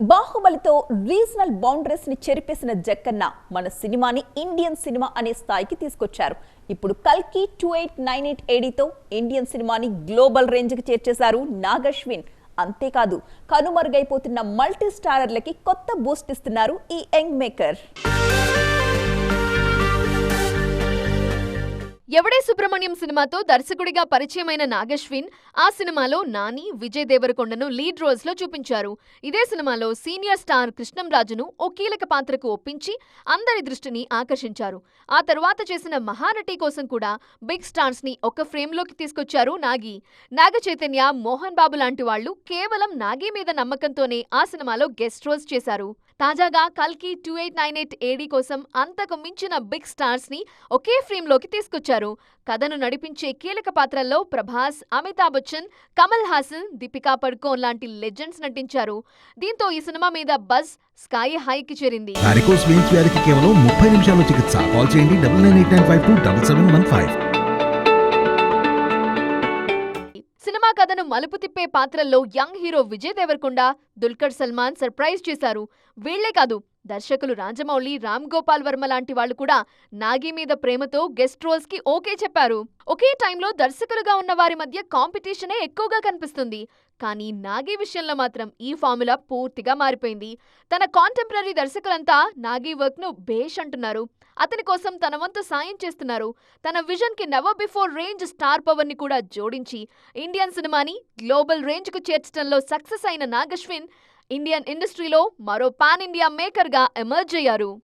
బాహుబలితో regional బౌండరీస్ని చెరిపేసిన Jakkanna మన సినిమాని Indian cinema అనే స్థాయికి తీసుకొచ్చారు. ఇప్పుడు కల్కి టూ ఎయిట్ నైన్ ఎయిట్ ఏడీతో ఇండియన్ సినిమాని గ్లోబల్ రేంజ్కి చేర్చేశారు నాగశ్విన్. అంతేకాదు కనుమరుగైపోతున్న మల్టీ స్టారర్లకి కొత్త బూస్ట్ ఇస్తున్నారు ఈ యంగ్ మేకర్. ఎవడే సుబ్రహ్మణ్యం సినిమాతో దర్శకుడిగా పరిచయమైన నాగశ్విన్ ఆ సినిమాలో నాని విజయ్ దేవరకొండను లీడ్ రోల్స్లో చూపించారు. ఇదే సినిమాలో సీనియర్ స్టార్ కృష్ణంరాజును ఓ కీలక పాత్రకు ఒప్పించి అందరి దృష్టిని ఆకర్షించారు. ఆ తర్వాత చేసిన మహానటి కోసం కూడా బిగ్ స్టార్స్ని ఒక ఫ్రేమ్లోకి తీసుకొచ్చారు నాగి. నాగ చైతన్య మోహన్ బాబు లాంటి వాళ్ళు కేవలం నాగి మీద నమ్మకంతోనే ఆ సినిమాలో గెస్ట్ రోల్స్ చేశారు. తాజాగా కల్కి two eight nine eight AD కోసం అంతకు మించిన బిగ్ స్టార్స్ని ఒకే ఫ్రేమ్లోకి తీసుకొచ్చారు. కథను నడిపించే కీలక పాత్రల్లో ప్రభాస్ అమితాబ్ బచ్చన్ కమల్ హాసన్ దీపికా పడుకోన్ లాంటి లెజెండ్స్ నటించారు. దీంతో ఈ సినిమా మీద బజ్ స్కై హైకి చేరింది. కేవలం ముప్పై నిమిషాల్లో చికిత్స. కాల్ చేయండి కథను మలుపు తిప్పే పాత్రల్లో young hero Vijay Deverakonda Dulquer Salmaan surprise చేశారు. వీళ్ళే కాదు దర్శకులు రాజమౌళి రామ్ గోపాల్ వర్మ లాంటి వాళ్ళు కూడా నాగి మీద ప్రేమతో గెస్ట్ రోల్స్కి ఓకే చెప్పారు. ఒకే టైంలో దర్శకులుగా ఉన్న వారి మధ్య కాంపిటీషనే ఎక్కువగా కనిపిస్తుంది. కానీ నాగి విషయంలో మాత్రం ఈ ఫార్ములా పూర్తిగా మారిపోయింది. తన కాంటెంపరీ దర్శకులంతా నాగి వర్క్ను బేష్ అంటున్నారు. అతని కోసం తన వంతు సాయం చేస్తున్నారు. తన విజన్కి నెవర్ బిఫోర్ రేంజ్ స్టార్ పవర్ని కూడా జోడించి ఇండియన్ సినిమాని గ్లోబల్ రేంజ్కు చేర్చడంలో సక్సెస్ అయిన నాగశ్విన్ ఇండియన్ ఇండస్ట్రీలో మరో పాన్ ఇండియా మేకర్గా ఎమర్జ్ అయ్యారు.